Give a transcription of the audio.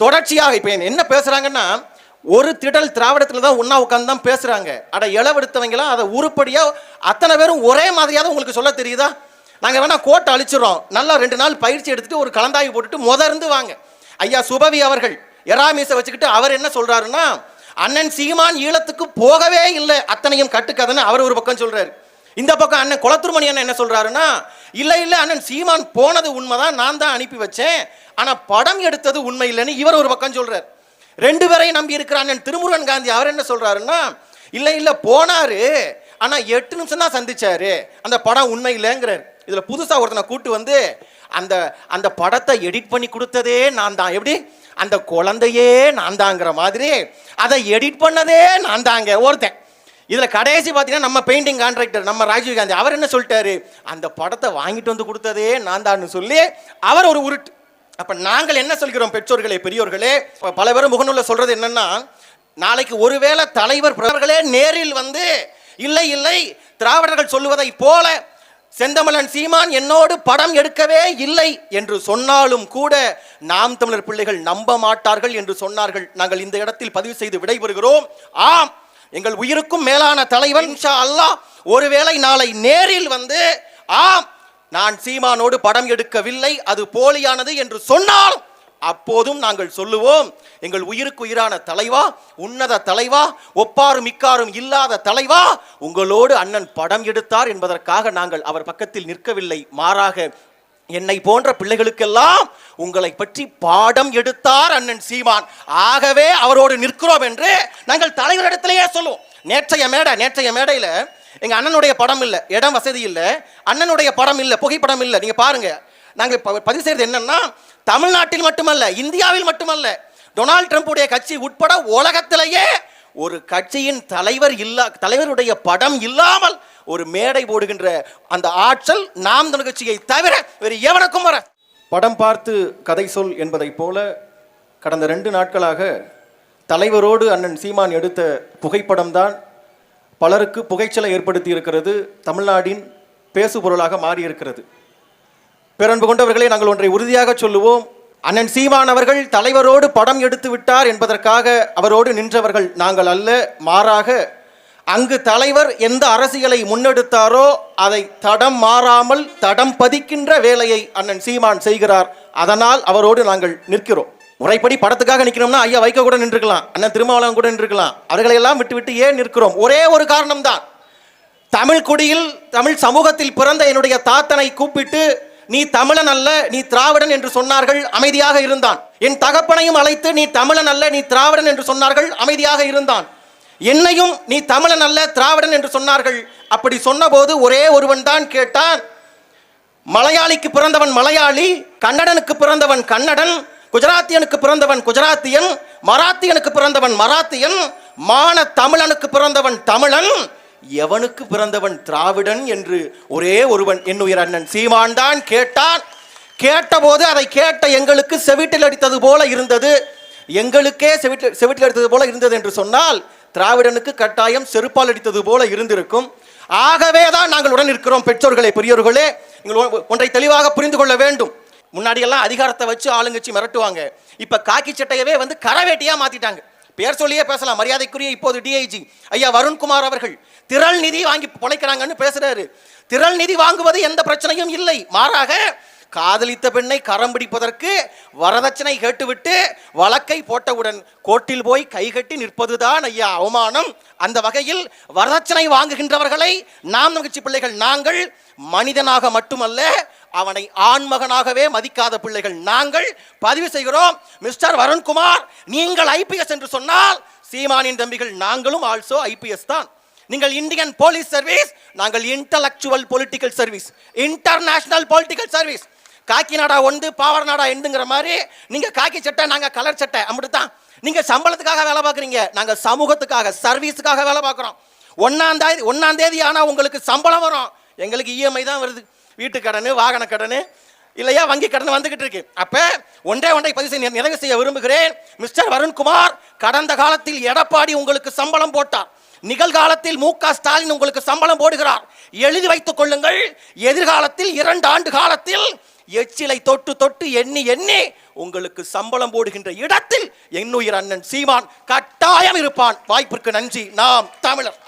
தொடர்ச்சியாக இப்போ என்ன பேசுகிறாங்கன்னா ஒரு திடல் திராவிடத்தில் தான் ஒன்றா உட்காந்து தான் பேசுகிறாங்க அட இளவெடுத்தவங்களாம் அதை உருப்படியாக அத்தனை பேரும் ஒரே மாதிரியாவது உங்களுக்கு சொல்ல தெரியுதா? நாங்கள் வேணால் கோட்டை அழிச்சிடறோம். நல்லா ரெண்டு நாள் பயிற்சி எடுத்துகிட்டு ஒரு கலந்தாய்வு போட்டுட்டு முதர்ந்து வாங்க. ஐயா சுபவி அவர்கள் எராமீசை வச்சுக்கிட்டு அவர் என்ன சொல்கிறாருன்னா அண்ணன் சீமான் ஈழத்துக்கு போகவே இல்லை. அத்தனையும் கட்டுக்கதைன்னு அவர் ஒரு பக்கம் சொல்கிறாரு இந்த பக்கம் அண்ணன் குளத்துருமணி அண்ணன் என்ன சொல்றாருன்னா இல்லை இல்லை அண்ணன் சீமான் போனது உண்மைதான் நான் தான் அனுப்பி வச்சேன். ஆனால் படம் எடுத்தது உண்மை இல்லைன்னு இவர் ஒரு பக்கம் சொல்கிறார் ரெண்டு பேரையும் நம்பி இருக்கிற அண்ணன் திருமுருகன் காந்தி அவர் என்ன சொல்றாருன்னா இல்லை இல்லை போனாரு ஆனால் எட்டு நிமிஷம் தான் சந்திச்சாரு. அந்த படம் உண்மை இல்லைங்கிறார். இதில் புதுசாக ஒருத்தனை கூட்டு வந்து அந்த அந்த படத்தை எடிட் பண்ணி கொடுத்ததே நான் தான். எப்படி? அந்த குழந்தையே நான் தாங்கிற மாதிரி. அதை எடிட் பண்ணதே நான் தாங்க. ஒருத்தன். இதில் கடைசி பார்த்தீங்கன்னா நம்ம பெயிண்டிங் கான்ட்ராக்டர் நம்ம ராஜீவ் காந்தி. அவர் என்ன சொல்லிட்டாரு? அந்த படத்தை வாங்கிட்டு வந்து கொடுத்ததே நான் தான் சொல்லி அவர் ஒரு உருட்டு. அப்போ நாங்கள் என்ன சொல்கிறோம் பெற்றோர்களே பெரியோர்களே? பல பேரும் முகநூலில் சொல்கிறது என்னென்னா நாளைக்கு ஒருவேளை தலைவர் பிரவர்களே நேரில் வந்து இல்லை இல்லை திராவிடர்கள் சொல்லுவதை போல செந்தமலன் சீமான் என்னோடு படம் எடுக்கவே இல்லை என்று சொன்னாலும் கூட நாம் தமிழர் பிள்ளைகள் நம்ப மாட்டார்கள் என்று சொன்னார்கள். நாங்கள் இந்த இடத்தில் பதிவு செய்து விடைபெறுகிறோம். ஆம் எங்கள் உயிருக்கும் மேலான தலைவன். ஷா அல்லாஹ் ஒருவேளை நாளை நேரில் வந்து ஆம் நான் சீமானோடு படம் எடுக்கவில்லை அது போலியானது என்று சொன்னால் அப்போதும் நாங்கள் சொல்லுவோம் எங்கள் உயிருக்கு உயிரான தலைவா உன்னத தலைவா ஒப்பாரும் மிக்காரும் இல்லாத தலைவா உங்களோடு அண்ணன் படம் எடுத்தார் என்பதற்காக நாங்கள் அவர் பக்கத்தில் நிற்கவில்லை மாறாக என்னை போன்ற பிள்ளைகளுக்கெல்லாம் உங்களை பற்றி பாடம் எடுத்தார் அண்ணன் சீமான். ஆகவே அவரோடு நிற்கிறோம் என்று நாங்கள் தலைவரிடத்திலேயே சொல்லுவோம். நேற்றைய மேடை நேற்றைய மேடையில் எங்கள் அண்ணனுடைய படம் இல்லை இடம் வசதி இல்லை அண்ணனுடைய படம் இல்லை புகைப்படம் இல்லை. நீங்கள் பாருங்கள் நாங்கள் ப- பதிவு செய்கிறது என்னென்னா தமிழ்நாட்டில் மட்டுமல்ல இந்தியாவில் மட்டுமல்ல டொனால்ட் ட்ரம்ப்புடைய கட்சி உட்பட உலகத்திலேயே ஒரு கட்சியின் தலைவர் இல்லா தலைவருடைய படம் இல்லாமல் ஒரு மேடை போடுகின்ற அந்த ஆற்றல் நாம் கட்சியை தவிர வேறு எவனுக்கும் வர படம் பார்த்து கதை சொல் என்பதைப் போல கடந்த ரெண்டு நாட்களாக தலைவரோடு அண்ணன் சீமான் எடுத்த புகைப்படம்தான் பலருக்கு புகைச்சலை ஏற்படுத்தி இருக்கிறது தமிழ்நாட்டின் பேசுபொருளாக மாறி இருக்கிறது பேரன்பு கொண்டவர்களே நாங்கள் ஒன்றை உறுதியாக சொல்லுவோம். அண்ணன் சீமான் அவர்கள் தலைவரோடு படம் எடுத்து விட்டார் என்பதற்காக அவரோடு நின்றவர்கள் நாங்கள் அல்ல. மாறாக அங்கு தலைவர் எந்த அரசியலை முன்னெடுத்தாரோ அதை தடம் மாறாமல் தடம் பதிக்கின்ற வேலையை அண்ணன் சீமான் செய்கிறார். அதனால் அவரோடு நாங்கள் நிற்கிறோம். முறைப்படி படத்துக்காக நிற்கிறோம்னா ஐயா வைக்க கூட நின்றுக்கலாம் அண்ணன் திருமாவளவன் கூட நின்றுக்கலாம் அவர்களையெல்லாம் விட்டு விட்டு ஏன் நிற்கிறோம்? ஒரே ஒரு காரணம்தான். தமிழ் குடியில் தமிழ் சமூகத்தில் பிறந்த என்னுடைய தாத்தனை கூப்பிட்டு நீ தமிழன் அல்ல நீ திராவிடன் என்று சொன்னார்கள் அமைதியாக இருந்தான். என் தகப்பனையும் அழைத்து நீ தமிழன் அல்ல நீ திராவிடன் என்று சொன்னார்கள் அமைதியாக இருந்தான். என்னையும் நீ தமிழன் அல்ல திராவிடன் என்று சொன்னார்கள். அப்படி சொன்னபோது ஒரே ஒருவன் தான் கேட்டான் மலையாளிக்கு பிறந்தவன் மலையாளி கன்னடனுக்கு பிறந்தவன் கன்னடன் குஜராத்தியனுக்கு பிறந்தவன் குஜராத்தியன் மராத்தியனுக்கு பிறந்தவன் மராத்தியன் மான தமிழனுக்கு பிறந்தவன் தமிழன் எவனுக்கு பிறந்தவன் திராவிடன் என்று ஒரே ஒருவன் என்னுயிர் அண்ணன் சீமான் தான் கேட்டான். கேட்டபோது அதை கேட்ட எங்களுக்கு செவிட்டில் அடித்தது போல இருந்தது. எங்களுக்கே செவிட்டில் செவிட்டில் அடித்தது போல இருந்தது என்று சொன்னால் திராவிடனுக்கு கட்டாயம் செருப்பால் அடித்தது போல இருந்திருக்கும். ஆகவே தான் நாங்கள் உடன் இருக்கிறோம் பெற்றோர்களே பெரியோர்களே. நீங்கள் ஒ- ஒன்றை தெளிவாக புரிந்து கொள்ள வேண்டும். முன்னாடியெல்லாம் அதிகாரத்தை வச்சு ஆளுங்கட்சி மிரட்டுவாங்க. இப்போ காக்கி சட்டையவே வந்து கரவேட்டியாக மாற்றிட்டாங்க பேர் சொல்லியே பேசலாம். மரியாதைக்குரிய இப்போது டிஐஜி ஐயா வருண்குமார் அவர்கள் திரள் நிதி வாங்கி பொழைக்கிறாங்கன்னு பேசுறாரு. திரள் நிதி வாங்குவது எந்த பிரச்சனையும் இல்லை. மாறாக காதலித்த பெண்ணை கரம் பிடிப்பதற்கு வரதட்சணை கேட்டுவிட்டு வழக்கை போட்டவுடன் கோர்ட்டில் போய் கைகட்டி நிற்பதுதான் ஐயா அவமானம். அந்த வகையில் வரதட்சணை வாங்குகின்றவர்களை நாம் நகைச்சி பிள்ளைகள் நாங்கள் மனிதனாக மட்டுமல்ல அவனை ஆண்மகனாகவே மதிக்காத பிள்ளைகள் நாங்கள் பதிவு செய்கிறோம். மிஸ்டர் வருண்குமார் நீங்கள் ஐபிஎஸ் என்று சொன்னால் சீமானின் தம்பிகள் நாங்களும் ஆல்சோ ஐபிஎஸ் தான். நீங்கள் இந்தியன் போலீஸ் சர்வீஸ் நாங்கள் intellectual political service international political service காக்கி நாடா ஒன்று பாவர நாடா எண்டுங்கிற மாதிரி நீங்கள் காக்கி சட்டை நாங்கள் கலர் சட்டை அப்படித்தான். நீங்கள் சம்பளத்துக்காக வேலை பார்க்குறீங்க நாங்கள் சமூகத்துக்காக சர்வீஸுக்காக வேலை பார்க்குறோம். ஒன்னாம் தேதி ஆனால் தேதி உங்களுக்கு சம்பளம் வரும். எங்களுக்கு இஎம்ஐ தான் வருது. வீட்டு கடன் வாகன கடன் இல்லையா வங்கி கடன் வந்துகிட்டு இருக்கு. அப்ப ஒன்றே ஒன்றை பதிவு செய்ய நிறைவு செய்ய விரும்புகிறேன். மிஸ்டர் வருண்குமார் கடந்த காலத்தில் எடப்பாடி உங்களுக்கு சம்பளம் போட்டார். நிகழ்காலத்தில் மு க ஸ்டாலின் உங்களுக்கு சம்பளம் போடுகிறார். எழுதி வைத்துக் கொள்ளுங்கள். எதிர்காலத்தில் இரண்டு ஆண்டு காலத்தில் எச்சிலை தொட்டு தொட்டு எண்ணி எண்ணி உங்களுக்கு சம்பளம் போடுகின்ற இடத்தில் என்னுயிர் அண்ணன் சீமான் கட்டாயம் இருப்பான். வாய்ப்பிற்கு நன்றி. நாம் தமிழர்.